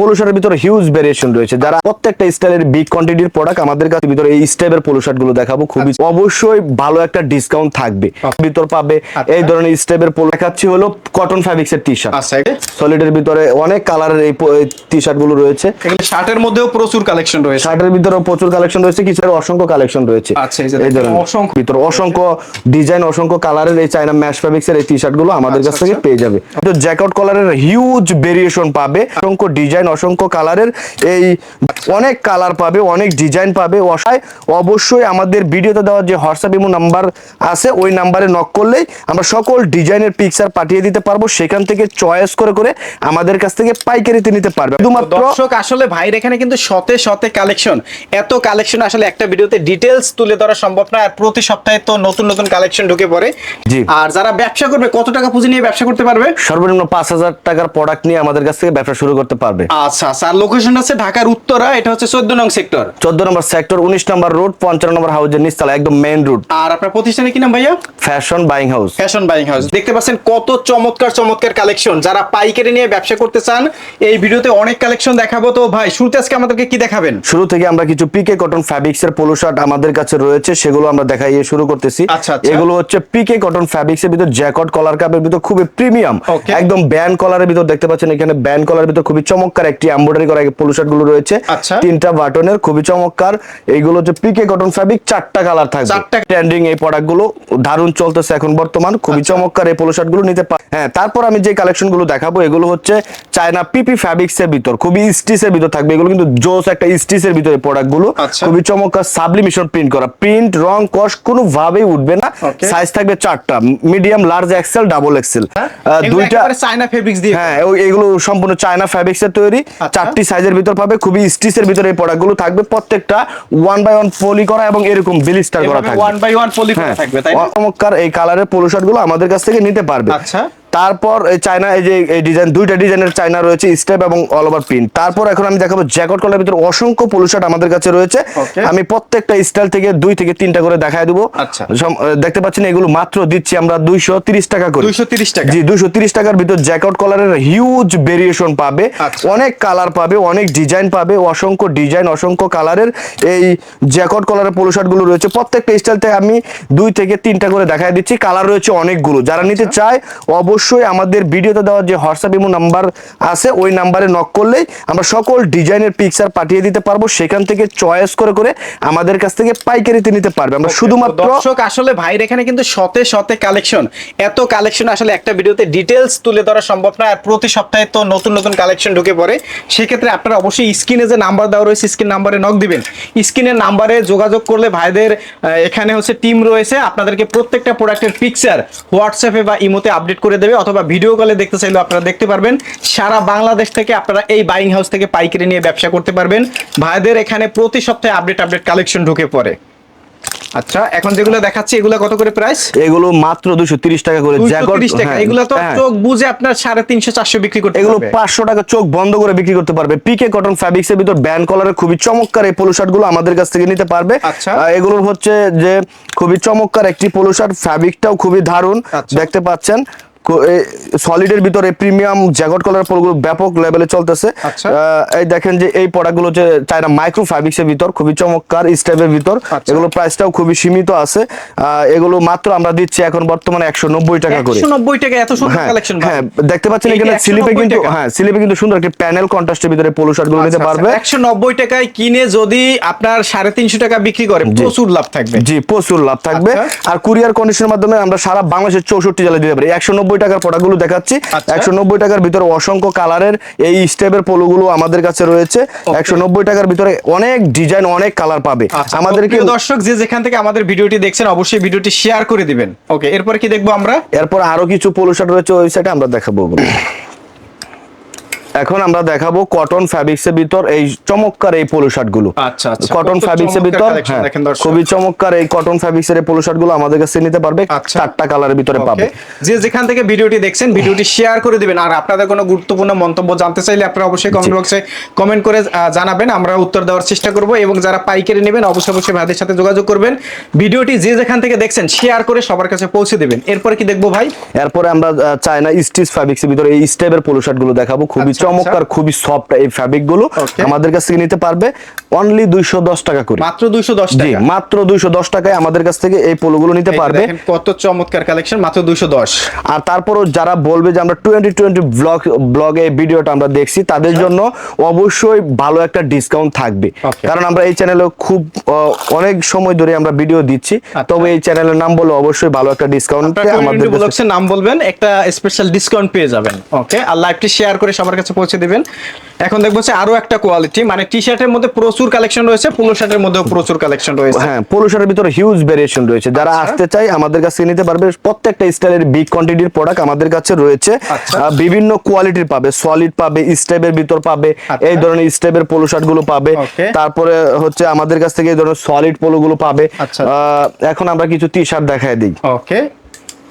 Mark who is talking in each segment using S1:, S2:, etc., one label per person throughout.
S1: Polo শার্টের ভিতরে huge variation রয়েছে। যারা প্রত্যেকটা স্টাইলের বিগ কোয়ান্টিটির প্রোডাক্ট আমাদের কাছে ভিতরে এই স্টাইলের পোলো শার্টগুলো দেখাবো। খুবই অবশ্যই ভালো একটা ডিসকাউন্ট থাকবে। ভিতর পাবে এই ধরনের স্টেপের পোলো দেখাচ্ছি হলো কটন ফ্যাব্রিক্স এর টি শার্ট
S2: আচ্ছা এটা
S1: সলিডের ভিতরে অনেক কালারের এই টি শার্টগুলো রয়েছে।
S2: এগুলো শার্টের মধ্যেও প্রচুর কালেকশন রয়েছে।
S1: শার্টের ভিতরে প্রচুর কালেকশন রয়েছে কিছু অসংখ্য কালেকশন রয়েছে।
S2: আচ্ছা, এই
S1: ধরনের
S2: অসংখ্য।
S1: ভিতরে অসংখ্য ডিজাইন অসংখ্য কালারের এই চাইনা ম্যাশ ফ্যাব্রিক্স এর এই টি শার্টগুলো আমাদের কাছ
S2: আচ্ছা,
S1: থেকে
S2: আচ্ছা।
S1: পেয়ে যাবে। তো জ্যাকেট কলারের হিউজ ভেরিয়েশন পাবে। অসংখ্য ডিজাইন অসংখ্য কালারের এই অনেক কালার পাবে অনেক ডিজাইন পাবে। অসায় অবশ্যই আমাদের ভিডিওতে দেওয়ার যে হোয়াটসঅ্যাপ ইমো নাম্বার আছে ওই নাম্বারে নক করলেই আমরা সকল ডিজাইনের পিকচার পাঠিয়ে দিতে পারব। সেখান থেকে চয়েস করে করে আমাদের কাছ থেকে পাইকারিতে নিতে পারবে। শুধুমাত্র
S2: দর্শক আসলে ভাইয়ের এখানে কিন্তু শতে শতে কালেকশন এত কালেকশন আসলে একটা ভিডিওতে ডিটেলস তুলে ধরা সম্ভব না আর প্রতি সপ্তাহে তো নতুন নতুন কালেকশন ঢুকে পড়ে।
S1: জি।
S2: আর যারা ব্যবসা করবে কত টাকা পুঁজি নিয়ে ব্যবসা করতে পারবে?
S1: সর্বনিম্ন পাঁচ হাজার টাকার প্রোডাক্ট নিয়ে আমাদের কাছ থেকে ব্যবসা শুরু করতে পারবে।
S2: আচ্ছা স্যার লোকেশন আছে ঢাকার উত্তরা এটা হচ্ছে চোদ্দ নং সেক্টর
S1: চোদ্দ নম্বর সেক্টর উনিশ নম্বর রোড পঞ্চান্ন নম্বর হাউসের নিচতলা একদম মেইন রোড
S2: আর আপনার প্রতিষ্ঠানে কি নাম ভাইয়া?
S1: Fashion buying house
S2: fashion buying house দেখতে পাচ্ছেন কত চমৎকার চমৎকার কালেকশন যারা পাইকারি নিয়ে ব্যবসা করতে চান এই ভিডিওতে অনেক কালেকশন দেখাবো। তো ভাই শুরুতে আজকে আমাদেরকে কি দেখাবেন?
S1: শুরু থেকে আমরা কিছু পিকে কটন ফ্যাব্রিক্স এর পোলো শার্ট আমাদের কাছে রয়েছে সেগুলো আমরা দেখাইয়ে শুরু করতেছি।
S2: আচ্ছা, আচ্ছা।
S1: এগুলো হচ্ছে পিকে কটন ফ্যাব্রিক্স এর ভিতর জ্যাকট কলার কাপের ভিতর খুবই প্রিমিয়াম একদম ব্যান্ড কলারের ভিতর দেখতে পাচ্ছেন এখানে ব্যান্ড কলারের ভিতর খুবই চমৎকার একটি এমব্রয়ডারি করা পোলো শার্টগুলো রয়েছে।
S2: আচ্ছা।
S1: তিনটা বাটনের খুবই চমৎকার। এইগুলো হচ্ছে পিকে কটন ফ্যাব্রিক চারটা কালার থাকবে। ট্রেন্ডিং এই প্রোডাক্টগুলো দারুণ চলতেছে এখন বর্তমান। খুবই
S2: আচ্ছা।
S1: চমৎকার এই পোলো শার্টগুলো নিতে পার হ্যাঁ তারপর আমি যে কালেকশনগুলো দেখাবো এগুলো হচ্ছে চায়না পিপি ফ্যাব্রিক্স এর ভিতর। খুবই স্টিচ এর ভিতর থাকবে। এগুলো কিন্তু জোস একটা স্টিচ এর ভিতরে প্রোডাক্টগুলো।
S2: আচ্ছা।
S1: খুবই চমৎকার সাবলিমেশন প্রিন্ট করা। প্রিন্ট রং কস কোনো ভাবেই উঠবে না। সাইজ থাকবে চারটা। Medium large XL double XL দুইটা
S2: চায়না ফেব্রিক্স দিয়ে
S1: হ্যাঁ এগুলো সম্পূর্ণ চায়না ফ্যাব্রিক্স এর তৈরি।
S2: আচ্ছা।
S1: চারটি সাইজের ভিতর পাবে খুবই স্টিচের ভিতরে এই প্রোডাক্টগুলো থাকবে প্রত্যেকটা ওয়ান বাই ওয়ান পলি করা এবং এরকম বিলিস্টার করা থাকবে
S2: ওয়ান বাই ওয়ান পলি
S1: করা
S2: থাকবে তাই
S1: চমৎকার এই কালারের পোলো শার্টগুলো আমাদের কাছ থেকে নিতে পারবে
S2: আচ্ছা।
S1: তারপর এই চায়না এই যে এই ডিজাইন দুইটা ডিজাইনের চায়না রয়েছে স্টেপ এবং অল ওভার প্রিন্ট তারপর এখন আমি দেখাবো জ্যাকেট কলার ভিতরে অসংখ্য পোলো শার্ট আমাদের কাছে রয়েছে. আমি প্রত্যেকটা স্টাইল থেকে দুই থেকে তিনটা করে দেখায় দেবো
S2: আচ্ছা।
S1: দেখতে পাচ্ছেন এগুলো মাত্র দিচ্ছি আমরা দুইশো তিরিশ টাকা করে
S2: 230 টাকা।
S1: জি দুইশো তিরিশ টাকার ভিতর জ্যাকেট কলারের হিউজ ভেরিয়েশন পাবে। অনেক কালার পাবে অনেক ডিজাইন পাবে অসংখ্য ডিজাইন অসংখ্য কালারের এই জ্যাকেট কলারের পোলো শার্টগুলো রয়েছে প্রত্যেকটা স্টাইল থেকে আমি দুই থেকে তিনটা করে দেখাই দিচ্ছি কালার রয়েছে অনেকগুলো যারা নিতে
S2: আচ্ছা।
S1: চায় অবশ্যই আমাদের ভিডিওতে দেওয়া যে হোয়াটসঅ্যাপ ইমো নাম্বার আছে ওই নাম্বারে নক করলেই আমরা সকল ডিজাইনের পিকচার পাঠিয়ে দিতে পারব। সেখান থেকে চয়েস করে করে আমাদের কাছ থেকে পাইকারিতে নিতে পারবে। আমরা শুধুমাত্র
S2: দর্শক আসলে ভাইয়ের এখানে কিন্তু শতে শতে কালেকশন এত কালেকশন আসলে একটা ভিডিওতে ডিটেলস তুলে ধরা সম্ভব না আর প্রতি সপ্তাহে তো নতুন নতুন কালেকশন ঢুকে পড়ে। সেক্ষেত্রে আপনারা অবশ্যই স্ক্রিনে যে নাম্বার দেওয়া রয়েছে স্ক্রিন নাম্বারে নক দিবেন। স্ক্রিনের নাম্বারে যোগাযোগ করলে ভাইদের এখানে হচ্ছে টিম রয়েছে। আপনাদেরকে প্রত্যেকটা প্রোডাক্টের পিকচার হোয়াটসঅ্যাপে বা ইমোতে আপডেট করে দেবে। অথবা ভিডিও কলে দেখতে চাইলেও আপনারা দেখতে পারবেন। সারা বাংলাদেশ থেকে আপনারা এই বাইং হাউস থেকে পাইকারি নিয়ে ব্যবসা করতে পারবেন। ভাইদের এখানে প্রতি সপ্তাহে আপডেট আপডেট কালেকশন ঢুকে পড়ে। আচ্ছা এখন যেগুলো দেখাচ্ছি এগুলো কত করে প্রাইস
S1: এগুলো মাত্র দুশো তিরিশ টাকা করে জ্যাকেট
S2: তিরিশ টাকা।
S1: হ্যাঁ,
S2: এগুলো তো
S1: হ্যাঁ।
S2: চোখ বুঝে আপনার সাড়ে তিনশো চারশো বিক্রি করতে
S1: এগুলো
S2: পারবে।
S1: পাঁচশো টাকা চোখ বন্ধ করে বিক্রি করতে পারবে। পিকে কটন ফ্যাব্রিক্স এর ভিতর ব্যান্ড কলারের খুবই চমৎকার এই পোলো শার্টগুলো আমাদের কাছ থেকে নিতে পারবে।
S2: আচ্ছা।
S1: আহ, এগুলোর হচ্ছে যে খুবই চমৎকার একটি পোলো শার্ট ফ্যাব্রিকটাও খুবই দারুণ।
S2: আচ্ছা।
S1: দেখতে পাচ্ছেন। সলিডের ভিতরে প্রিমিয়াম জ্যাকেট কলার পোলোগুলো ব্যাপক লেভেলে চলতেছে।
S2: আচ্ছা।
S1: এই দেখেন যে এই প্রোডাক্টগুলো হচ্ছে চায়না মাইক্রো ফ্যাব্রিক্স এর ভিতর খুবই চমৎকার স্টেপের ভিতর।
S2: আচ্ছা।
S1: এগুলো প্রাইসটাও খুবই সীমিত আছে। এগুলো মাত্র আমরা দিচ্ছি এখন বর্তমানে একশো নব্বই টাকা করে।
S2: 190 টাকা এত সুন্দর
S1: হ্যাঁ,
S2: কালেকশন
S1: হ্যাঁ দেখতে পাচ্ছেন এখানে স্লিপে কিন্তু হ্যাঁ স্লিপে কিন্তু সুন্দর একটি প্যানেল কন্ট্রাস্টের ভিতরে পোলো শার্টগুলো
S2: আচ্ছা,
S1: নিতে পারবে।
S2: একশো নব্বই টাকায় কিনে যদি আপনার সাড়ে তিনশো টাকা বিক্রি করে প্রচুর লাভ থাকবে।
S1: জি প্রচুর লাভ থাকবে।
S2: আচ্ছা।
S1: আর কুরিয়ার কন্ডিশনের মাধ্যমে আমরা সারা বাংলাদেশের চৌষট্টি জেলায় দিতে পারি। একশো নব্বই টাকার প্রোডাক্টগুলো দেখাচ্ছি।
S2: আচ্ছা।
S1: একশো নব্বই টাকার ভিতরে অসংখ্য কালারের এই স্টেপের পোলোগুলো আমাদের কাছে রয়েছে। একশো নব্বই টাকার ভিতরে অনেক ডিজাইন অনেক কালার পাবে।
S2: আমাদের
S1: আমাদেরকে
S2: দর্শক যে যেখান থেকে আমাদের ভিডিওটি দেখছেন অবশ্যই ভিডিওটি শেয়ার করে দিবেন। ওকে এরপর কি দেখব আমরা?
S1: এরপর আরও কিছু পোলো শার্ট রয়েছে ওয়েবসাইটে সাইডে আমরা দেখাবো। এখন আমরা দেখাবো কটন ফ্যাব্রিক্স এর ভিতর এই চমৎকার এই পোলো শার্টগুলো।
S2: আচ্ছা, আচ্ছা।
S1: কটন ফ্যাব্রিক্স এর ভিতর হ্যাঁ। খুবই চমৎকার এই কটন ফ্যাব্রিক্স এর পোলো শার্টগুলো আমাদের কাছে নিতে পারবে
S2: আচ্ছা।
S1: চারটা কালারের ভিতরে পাবে।
S2: যে যেখান থেকে ভিডিওটি দেখছেন ভিডিওটি শেয়ার করে দিবেন। আর আপনাদের কোনো গুরুত্বপূর্ণ মন্তব্য জানতে চাইলে আপনারা অবশ্যই কমেন্ট বক্সে কমেন্ট করে জানাবেন। আমরা উত্তর দেওয়ার চেষ্টা করব এবং যারা পাইকারি নেবেন অবশ্যই অবশ্যই ভাইদের সাথে যোগাযোগ করবেন। ভিডিওটি যে যেখান থেকে দেখছেন শেয়ার করে সবার কাছে পৌঁছে দেবেন। এরপরে কি দেখব ভাই?
S1: এরপরে আমরা চায়না স্টিচ ফ্যাব্রিক্স এর ভিতরে এই স্টেপের পোলো শার্টগুলো দেখাবো। খুবই। চমৎকার খুবই সফট এই
S2: ফ্যাব্রিকগুলো
S1: আমাদের কাছ থেকে নিতে পারবে অনলি দুইশো দশ টাকা করে।
S2: মাত্র দুইশো দশ টাকা।
S1: মাত্র দুইশো দশ টাকায় আমাদের কাছ থেকে এই পোলোগুলো নিতে পারবে।
S2: কত চমৎকার কালেকশন মাত্র দুইশো দশ।
S1: আর তারপরও যারা বলবে যে আমরা টোয়েন্টি টোয়েন্টি ব্লগ ব্লগে ভিডিওটা আমরা দেখছি তাদের জন্য অবশ্যই ভালো একটা ডিসকাউন্ট থাকবে। কারণ আমরা এই চ্যানেলে খুব অনেক সময় ধরে আমরা ভিডিও দিচ্ছি।
S2: আচ্ছা।
S1: তবে এই চ্যানেলের নাম বলে অবশ্যই ভালো একটা ডিসকাউন্ট আমাদের
S2: ব্লগসের নাম বলবেন একটা স্পেশাল ডিসকাউন্ট পেয়ে যাবেন। ওকে আর লাইভটি শেয়ার করে সবার কাছে পৌঁছে দিবেন। এখন দেখব হচ্ছে আরও একটা কোয়ালিটি মানে টি শার্টের মধ্যে প্রচুর কালেকশন রয়েছে পোলো শার্টের মধ্যেও প্রচুর কালেকশন রয়েছে।
S1: হ্যাঁ পোলো শার্টের ভিতরে হিউজ ভেরিয়েশন রয়েছে। যারা
S2: আচ্ছা।
S1: আসতে চায় আমাদের কাছে নিতে পারবে। প্রত্যেকটা স্টাইলের বিগ কোয়ান্টিটির প্রোডাক্ট আমাদের কাছে রয়েছে।
S2: আচ্ছা।
S1: বিভিন্ন কোয়ালিটির পাবে। সলিড পাবে স্টেপের ভিতর পাবে
S2: আচ্ছা।
S1: এই ধরনের স্টেপের পোলো শার্টগুলো পাবে। তারপরে হচ্ছে আমাদের কাছ থেকে এই ধরনের সলিড পোলো গুলো পাবে। এখন আমরা কিছু টি শার্ট দেখায় দিই।
S2: ওকে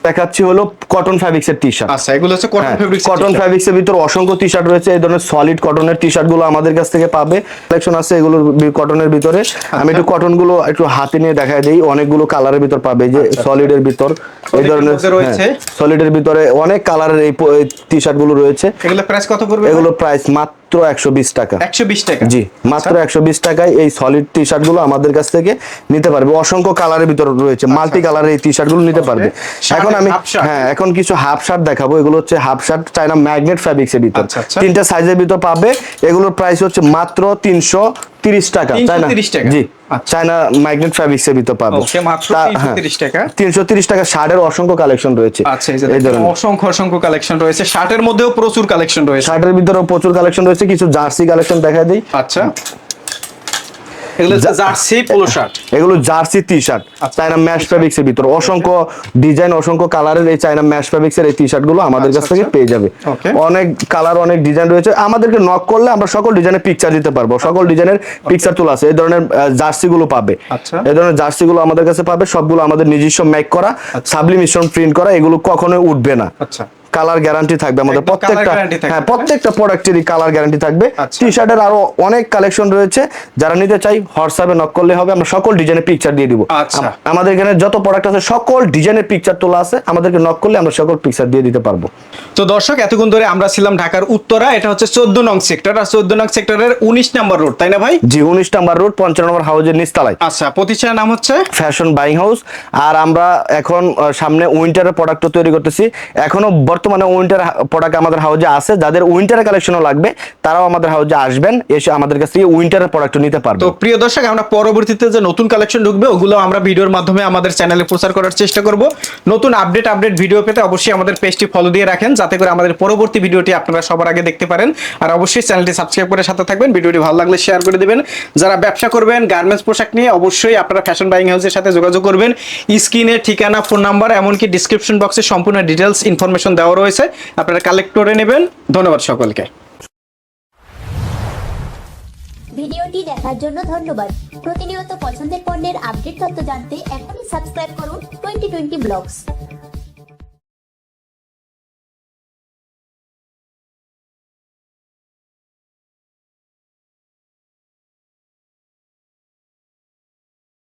S1: দেখাচ্ছি হলো কটন ফ্যাব্রিক্স এর টি শার্ট
S2: আচ্ছা এগুলো হচ্ছে কটন ফেব্রিক
S1: কটন ফ্যাব্রিক্স এর ভিতর অসংখ্য টি শার্ট রয়েছে এই ধরনের সলিড কটনের টি শার্টগুলো আমাদের কাছ থেকে পাবে। কালেকশন আছে এগুলোর কটনের ভিতরে। আমি একটু কটনগুলো একটু হাতে নিয়ে দেখাই দিই অনেকগুলো কালারের ভিতর পাবে যে সলিড এর ভিতর এই ধরনের
S2: রয়েছে?
S1: সলিড এর ভিতরে অনেক কালারের এই টি শার্টগুলো রয়েছে।
S2: এগুলো প্রাইস কত পড়বে?
S1: এগুলো প্রাইস মাত্র একশো বিশ টাকা।
S2: একশো বিশ টাকা?
S1: জি মাত্র একশো বিশ টাকায় এই সলিড টি শার্টগুলো আমাদের কাছ থেকে নিতে পারবে। অসংখ্য কালারের ভিতর রয়েছে মাল্টি কালারের এই টি শার্টগুলো নিতে পারবে। এখন আমি হ্যাঁ এখন কিছু হাফ শার্ট দেখাবো। এগুলো হচ্ছে half shirt China magnet fabrics এর ভিতর।
S2: আচ্ছা, আচ্ছা।
S1: তিনটা সাইজের ভিতর পাবে। এগুলোর প্রাইস হচ্ছে মাত্র তিনশো তিরিশ টাকা
S2: 330 টাকা?
S1: জি
S2: চায়না
S1: চাইনা ম্যাগনেট ফ্যাব্রিক্স এর ভিতর পাবে।
S2: ওকে মাত্র
S1: তা-
S2: তিনশো
S1: হ্যাঁ।
S2: তিরিশ টাকা।
S1: তিনশো তিরিশ টাকা শার্টের অসংখ্য কালেকশন রয়েছে।
S2: আচ্ছা এই যে অসংখ্য অসংখ্য কালেকশন রয়েছে। শার্টের মধ্যেও প্রচুর কালেকশন রয়েছে।
S1: শার্টের ভিতরে প্রচুর কালেকশন রয়েছে। কিছু জার্সি কালেকশন দেখা দিই।
S2: আচ্ছা। এগুলো জার্সি পোলো শার্ট
S1: এগুলো জার্সি টি শার্ট
S2: আচ্ছা।
S1: ম্যাশ ফ্যাব্রিক্স এর ভিতর। অসংখ্য ডিজাইন অসংখ্য কালারের এই চাইনা ম্যাশ ফ্যাব্রিক্স এর এই টি শার্টগুলো আমাদের কাছ
S2: আচ্ছা,
S1: থেকে
S2: আচ্ছা।
S1: পেয়ে যাবে। অনেক কালার অনেক ডিজাইন রয়েছে। আমাদেরকে নক করলে আমরা সকল ডিজাইনের পিকচার দিতে পারব। সকল ডিজাইনের পিকচার তোলা আছে। এই ধরনের জার্সি গুলো পাবে।
S2: আচ্ছা।
S1: এই ধরনের জার্সি গুলো আমাদের কাছে পাবে। সবগুলো আমাদের নিজস্ব মেক করা সাবলিমিশন প্রিন্ট করা। এগুলো কখনোই উঠবে না।
S2: আচ্ছা।
S1: কালার গ্যারান্টি থাকবে আমাদের প্রত্যেকটা হ্যাঁ প্রত্যেকটা প্রোডাক্টেরই কালার গ্যারান্টি থাকবে।
S2: আচ্ছা।
S1: টি শার্টের আরও অনেক কালেকশন রয়েছে। যারা নিতে চাই হোয়াটসঅ্যাপে নক করলে হবে। আমরা সকল ডিজাইনের পিকচার দিয়ে দিব।
S2: আচ্ছা।
S1: আমাদের এখানে যত প্রোডাক্ট আছে সকল ডিজাইনের পিকচার তোলা আছে। আমাদেরকে নক করলে আমরা সকল পিকচার দিয়ে দিতে পারব।
S2: তো দর্শক এতক্ষণ ধরে আমরা ছিলাম ঢাকার উত্তরা এটা হচ্ছে চোদ্দ নং সেক্টর আর চোদ্দ নং সেক্টরের উনিশ নাম্বার রোড তাই না ভাই?
S1: জি উনিশ নাম্বার রোড পঞ্চান্ন নম্বর হাউজের নিস্তালায়
S2: আচ্ছা প্রতিষ্ঠানের নাম হচ্ছে?
S1: ফ্যাশন বাইং হাউস আর আমরা এখন সামনে উইন্টারের প্রোডাক্ট তৈরি করতেছি। এখনও বর্তমানে উইন্টার প্রোডাক্ট আমাদের হাউজে আছে যাদের উইন্টারের কালেকশনও লাগবে তারাও আমাদের হাউজে আসবেন এসে আমাদের কাছ থেকে উইন্টারের প্রোডাক্ট নিতে পারবে।
S2: তো প্রিয় দর্শক আমরা পরবর্তীতে যে নতুন কালেকশন ঢুকবে ওগুলো আমরা ভিডিওর মাধ্যমে আমাদের চ্যানেলে প্রচার করার চেষ্টা করব। নতুন আপডেট আপডেট ভিডিও পেতে অবশ্যই আমাদের পেজটি ফলো দিয়ে রাখেন যাতে করে আমাদের পরবর্তী ভিডিওটি আপনারা সবার আগে দেখতে পারেন। আর অবশ্যই চ্যানেলটি সাবস্ক্রাইব করে সাথে থাকবেন। ভিডিওটি ভালো লাগলে শেয়ার করে দেবেন। যারা ব্যবসা করবেন গার্মেন্টস পোশাক নিয়ে অবশ্যই আপনারা ফ্যাশন বাইং হাউসের সাথে যোগাযোগ করবেন। স্ক্রিনে ঠিকানা ফোন নাম্বার এমনকি ডিসক্রিপশন বক্সে সম্পূর্ণ ডিটেলস ইনফরমেশন দেওয়া রয়েছে। আপনারা কালেক্ট করে নেবেন। ধন্যবাদ সকলকে।
S3: ভিডিওটি দেখার জন্য ধন্যবাদ। প্রতিনিয়ত পছন্দের পণ্যের আপডেট তথ্য জানতে এখনই সাবস্ক্রাইব করুন টোয়েন্টি টোয়েন্টি ব্লগস